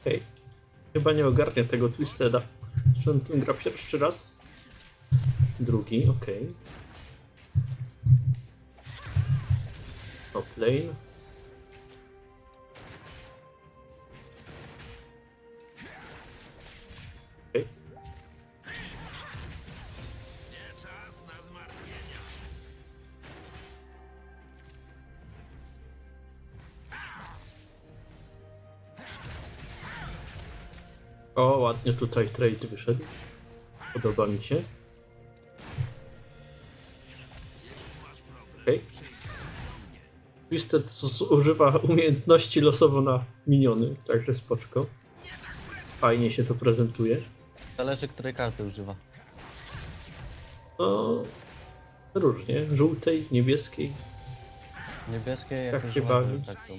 Okej. Chyba nie ogarnia tego Twisteda. Czy tym gra pierwszy raz? Drugi, okej. Top lane. O, ładnie tutaj trade wyszedł. Podoba mi się. Okej. Twisted z- używa umiejętności losowo na miniony, także spoczko. Fajnie się to prezentuje. Zależy, której karty używa. No, różnie. Żółtej, niebieskiej. Niebieskie, jak Jak się bawić? tak to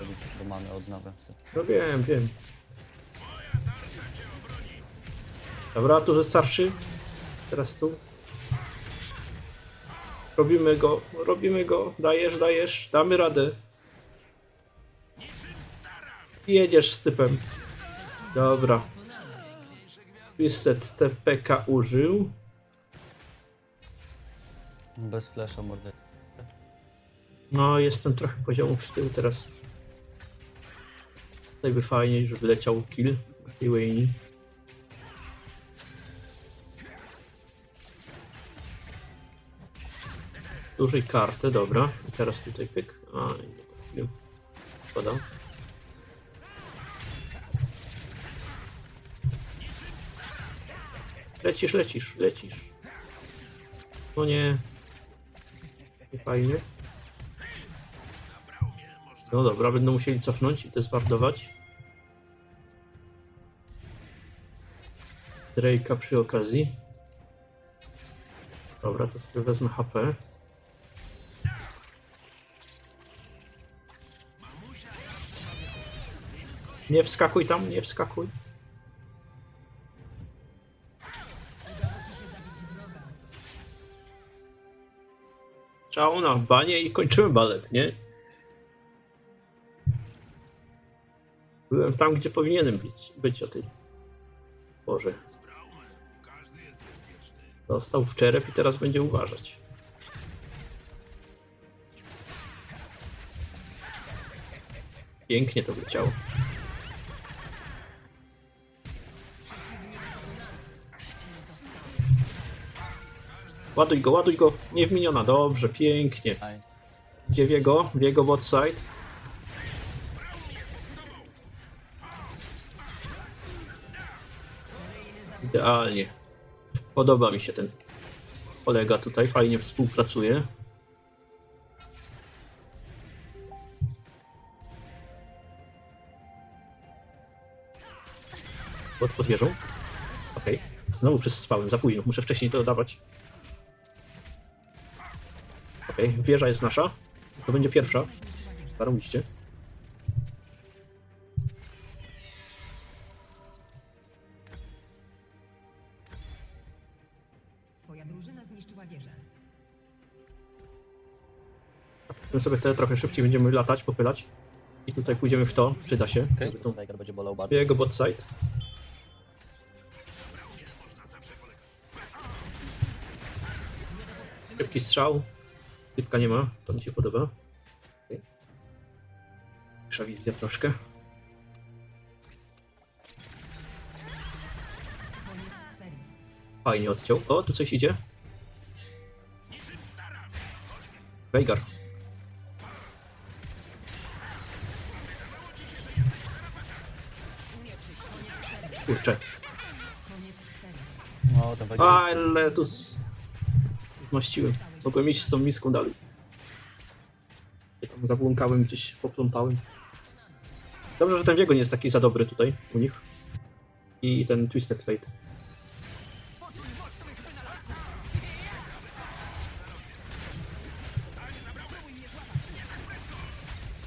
robić do mamy odnawia. No wiem, wiem. Dobra, tu wystarczy. Teraz tu. Robimy go, robimy go. Dajesz, dajesz. Damy radę. Jedziesz z typem. Dobra. Twisted TPK użył. Bez flesza mordy. No, jestem trochę poziomu w tył teraz. Tutaj by fajnie, żeby leciał kill tej Wayne. Dużej kartę, dobra. I teraz tutaj pyk. A, nie. Szkoda. Lecisz, lecisz, lecisz. No nie. Nie fajnie. No dobra, będą musieli cofnąć i to zwardować. Drake'a przy okazji. Dobra, to sobie wezmę HP. Nie wskakuj tam, nie wskakuj. Czał na banie i kończymy balet, nie? Byłem tam, gdzie powinienem być, być o tej porze. Dostał w czerep i teraz będzie uważać. Pięknie to leciało. Ładuj go, ładuj go. Nie w miniona. Dobrze, pięknie. Gdzie Wiego? Wiego bot side. Idealnie. Podoba mi się ten kolega tutaj, fajnie współpracuje. Pod, pod wieżą. Okej. Znowu przespałem, za późno. Muszę wcześniej to dodawać. Okej, wieża jest nasza. To będzie pierwsza. Zarobiście. Twoja drużyna zniszczyła wieżę. My sobie wtedy trochę szybciej będziemy latać, popylać. I tutaj pójdziemy w to, przyda się. Okej, żeby to Tiger będzie bolał bardzo. Jego bot side. Szybki strzał. Typka nie ma, to mi się podoba. Okay. Większa wizja troszkę. Fajnie odciął. O, tu coś idzie. Veigar. Kurczę. Serii. No, to będzie... Ale tu zmaściłem. Mogłem iść z tą miską dalej. Ja tam zabłąkałem gdzieś, poplątałem. Dobrze, że ten Wiego nie jest taki za dobry tutaj u nich. I ten Twisted Fate.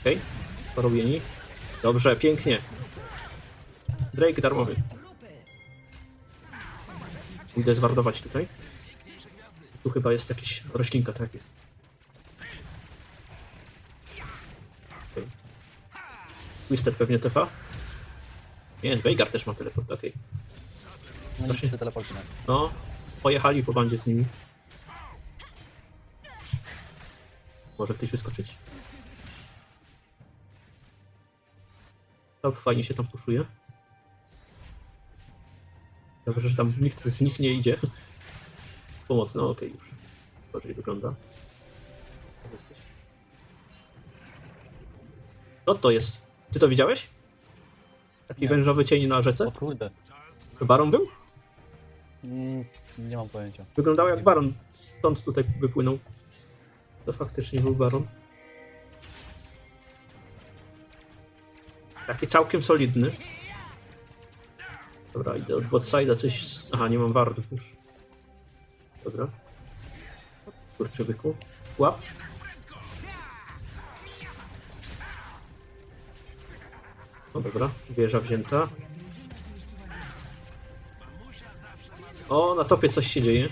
Okej, okay. porobieni. Dobrze, pięknie. Drake darmowy. Idę zwardować tutaj. Tu chyba jest jakaś roślinka, tak jest. Okej. Twisted pewnie tepa. Nie, Veigar też ma teleport, okej. No i Znaczy- na- No, pojechali po bandzie z nimi. Może ktoś wyskoczyć. Top fajnie się tam puszuje. Dobrze, że tam nikt z nich nie idzie. Pomocno, no okej już. Gorzej wygląda. Co to jest? Ty to widziałeś? Taki Nie. wężowy cień na rzece? O kurde. To baron był? Mm, nie mam pojęcia. Wyglądał jak baron. Stąd tutaj wypłynął. To faktycznie był baron. Taki całkiem solidny. Dobra, idę od botside'a coś... Aha, nie mam wardów już. Dobra. Kurczę byku. Łap. No dobra, wieża wzięta. O, na topie coś się dzieje.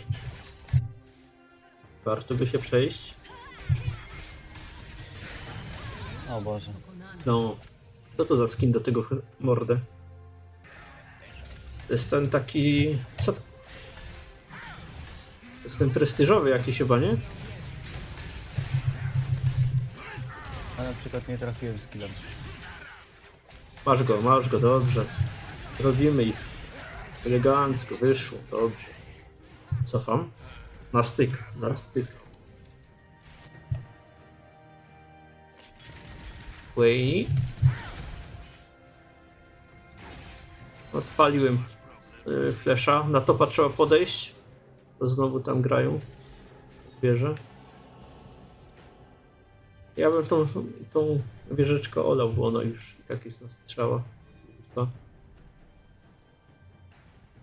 Warto by się przejść. O Boże. No, co to za skin do tego mordę? To jest ten taki... Co to? To jest ten prestiżowy jakiś chyba, nie? A na przykład nie trafiłem z killem. Masz go, masz go, dobrze. Robimy ich. Elegancko, wyszło, dobrze. Cofam. Na styk, na styk. Wayne. No, spaliłem y, flesza. Na topa trzeba podejść. To znowu tam grają. Wieżę. Ja bym tą, tą wieżyczkę olał, bo ona już i tak jest na strzała.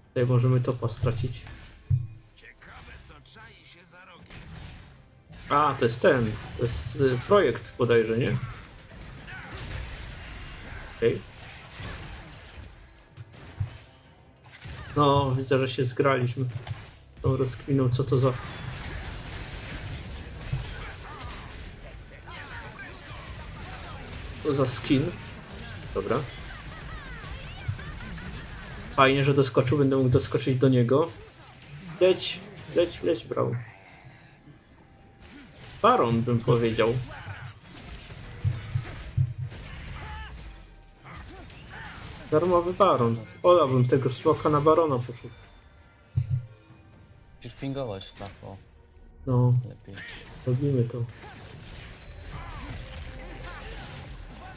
Tutaj możemy topa stracić. A, to jest ten. To jest y, projekt bodajże, nie? Okej. No, widzę, że się zgraliśmy tą rozkminą. Co to za... Co za skin? Dobra. Fajnie, że doskoczył, będę mógł doskoczyć do niego. Leć, leć, leć, brał. Baron bym powiedział. Darmowy baron. Olałbym tego smoka na barona poszedł. Musisz pingować, o, No, lepiej. robimy to.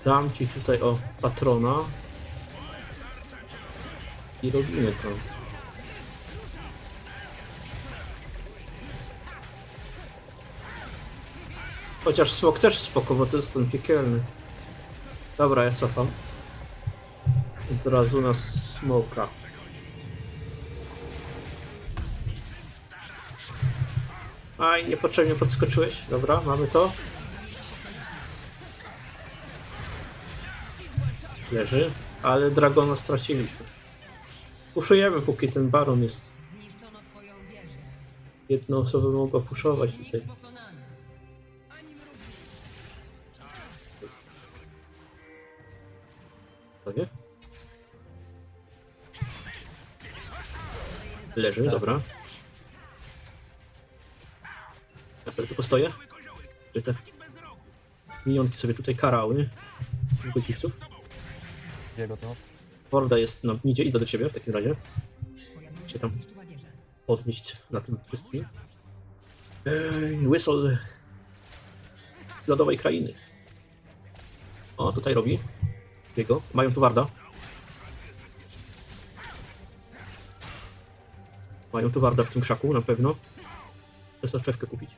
Dam ci tutaj o patrona. I robimy to. Chociaż smok też spoko, bo to jest ten piekielny. Dobra, ja cofam. Od razu na smoka. Aj, niepotrzebnie podskoczyłeś. Dobra, mamy to. Leży, ale Dragona straciliśmy. Puszujemy, póki ten baron jest. Jedna osoba mogła puszować tutaj. To nie? Leży, Tak. dobra. Sobie tu postoję. Żeby Te minionki sobie tutaj karały. Godziwców. Jego to? Horda jest na midzie, idę do ciebie w takim razie. Drużyna tam- podnieść na tym wszystkim. Ej, Whistle lodowej krainy. O, tutaj robi. Jego. Mają tu warda. Mają tu warda w tym krzaku, na pewno. Chcę soczewkę kupić.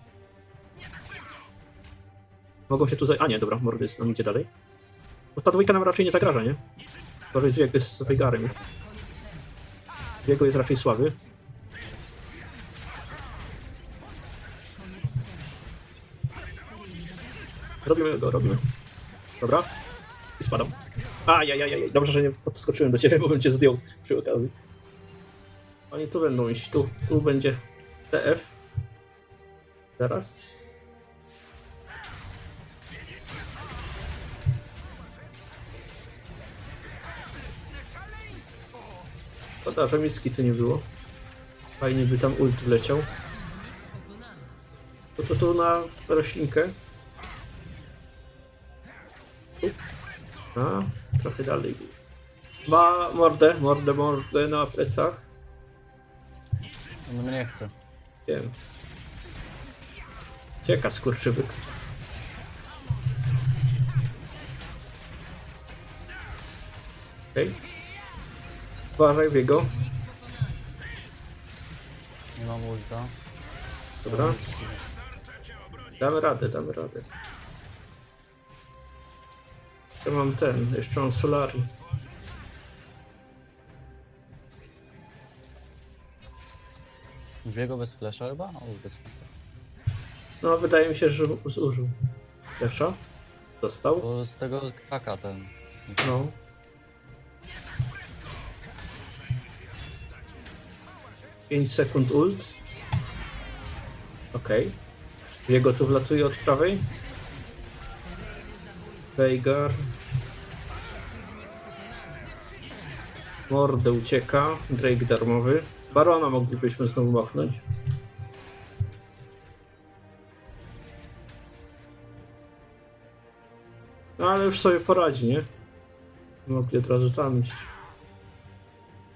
Mogą się tu zaj... A nie, dobra, mordy jest, no idzie dalej. Bo ta dwójka nam raczej nie zagraża, nie? Gorzej z Wiego z Veigarem już. Jest raczej słaby. Robimy go, robimy. Dobra. I spadam. Ajajajaj, dobrze, że nie podskoczyłem do ciebie, bo bym cię zdjął przy okazji. Oni tu będą iść, tu, tu będzie TF. Teraz. Szkoda, że miski tu nie było. Fajnie by tam ult wleciał. To to tu na roślinkę. A, trochę dalej. Ma mordę, mordę, mordę na plecach. On mnie chce. Wiem. Cieka skurczybyk. Okej. Uważaj w jego. Nie mam ulta. Dobra. Damy radę, damy radę. Ja mam ten, jeszcze mam Solari. Dwie go bez flesza chyba? O, bez flesza. No, wydaje mi się, że zużył. Jeszcze? Dostał? Bo z tego kraka ten. No. Pięć sekund ult. Okej. Jego tu wlatuje od prawej. Veigar. Mordę ucieka. Drake darmowy. Barona moglibyśmy znowu machnąć. No ale już sobie poradzi, nie? Mogli od razu tam iść.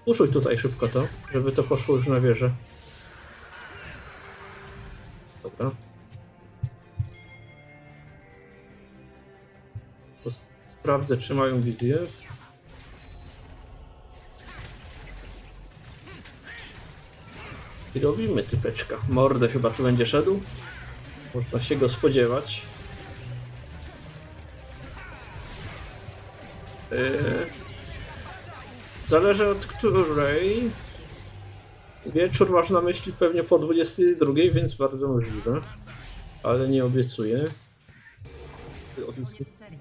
Puszuj tutaj szybko to, żeby to poszło już na wieżę. Dobra. To sprawdzę, czy mają wizję. I robimy typeczka. Mordę chyba tu będzie szedł. Można się go spodziewać. Yy, Zależy od której. Wieczór masz na myśli pewnie po 22, więc bardzo możliwe. Ale nie obiecuję. Ty, od misji. Koniec serii.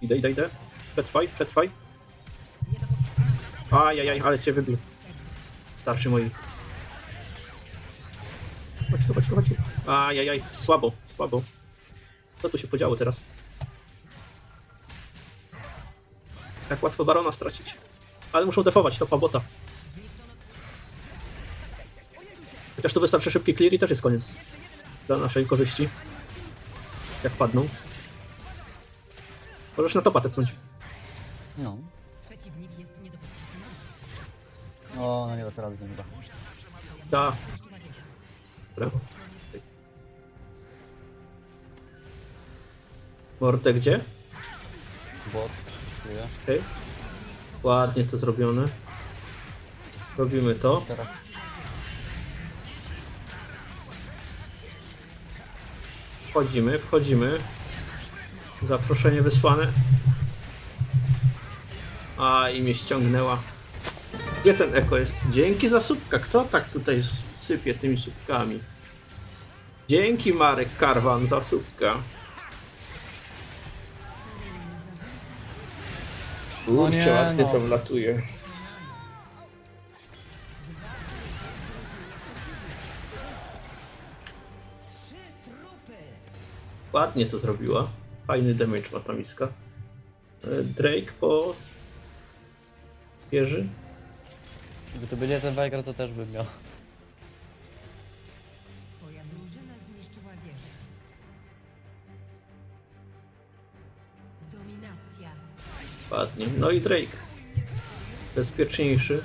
Idę, idę, idę. Przetrwaj, przetrwaj. Ajajaj, ale cię wybił. Starszy moi. Chodź tu, chodź tu, chodź tu. Ajajaj, słabo, słabo. Co tu się podziało teraz? Jak łatwo barona stracić. Ale muszą defować, to pabota. Chociaż tu wystarczy szybki clear i też jest koniec. Dla naszej korzyści. Jak padną. Możesz na topa tepnąć. No. O, no nie da sobie rady z nim chyba. Da. Dobra. Mordę gdzie? Bot. Czuję. Ładnie to zrobione. Robimy to. Wchodzimy, wchodzimy. Zaproszenie wysłane. A i mnie ściągnęła. Gdzie ten eko jest? Dzięki za słupka. Kto tak tutaj sypie tymi słupkami? Dzięki Marek Karwan za słupka. No nie, Kurczę, ładnie no. to wlatuje. Ładnie to zrobiła. Fajny damage ma ta miska. E, Drake po wieży. Gdyby to będzie ten Viper, to też bym miał. Ładnie. No i Drake. Bezpieczniejszy.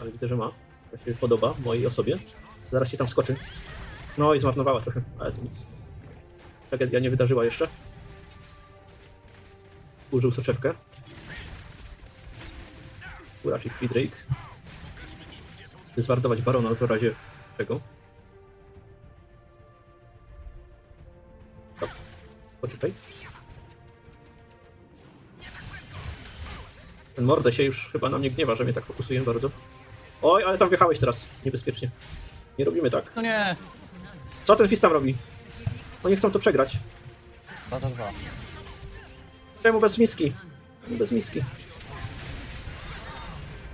Ale widzę, że ma. To się podoba mojej osobie. Zaraz się tam skoczy. No i zmarnowała trochę, ale to nic. Tragedia nie wydarzyła jeszcze. Użył soczewkę. Free Drake. Zwardować barona w razie czego. Ten mordę się już chyba na mnie gniewa, że mnie tak fokusuje bardzo. Oj, ale tam wjechałeś teraz. Niebezpiecznie. Nie robimy tak. No nie! Co ten Fist tam robi? Oni chcą to przegrać. 2 za 2. Czemu bez miski? Czemu Bez miski.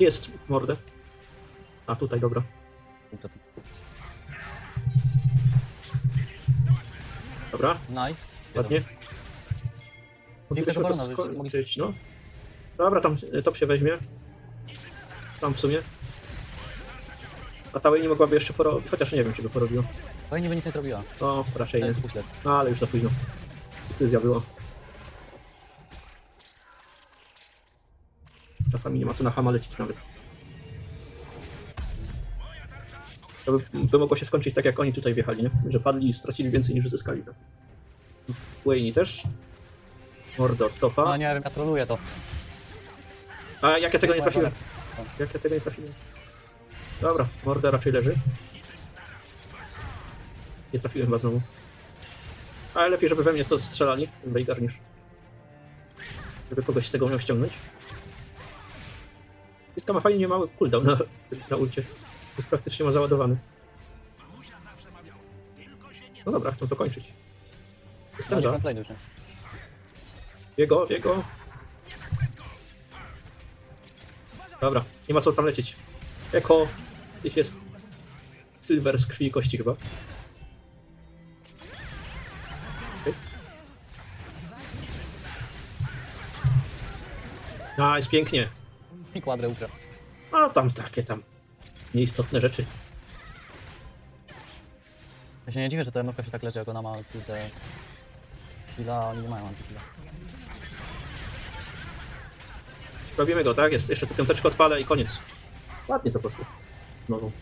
Jest w mordę. A tutaj, dobra. Dobra, Nice. ładnie. Moglibyśmy to barona wyjść, skończyć, no. Dobra, tam y, top się weźmie. Tam w sumie. A ta nie mogłaby jeszcze porobić, chociaż nie wiem, czy by porobiło. Fajnie by nic nie zrobiła. No, raczej To nie. jest. No, ale już za późno. Decyzja była. Czasami nie ma co na hama lecieć nawet. To by, by mogło się skończyć tak, jak oni tutaj wjechali, nie? Że padli i stracili więcej niż zyskali. Wayne też. Mordo od No topa. nie wiem, ja troluję to. A jak ja tego nie trafiłem? Jak ja tego nie trafiłem? Dobra, Morda raczej leży. Nie trafiłem chyba znowu. Ale lepiej, żeby we mnie to strzelali, Veigar, niż żeby kogoś z tego miał ściągnąć. Fiska ma fajnie mały cooldown na, na ulcie. Już praktycznie ma załadowany. No dobra, chcą to kończyć. Jestem za. Jego, jego. Dobra, nie ma co tam lecieć. Eko, gdzieś jest Silver z krwi i kości chyba. Okay. Jest pięknie. I kwadrę ukra. A tam takie tam nieistotne rzeczy. Ja się nie dziwię, że ta MFK się tak leczy, jak ona ma te... Chwila, oni nie mają antychwila. Robimy go, tak? Jest jeszcze tę piąteczkę odpalę i koniec. Ładnie to poszło. Znowu.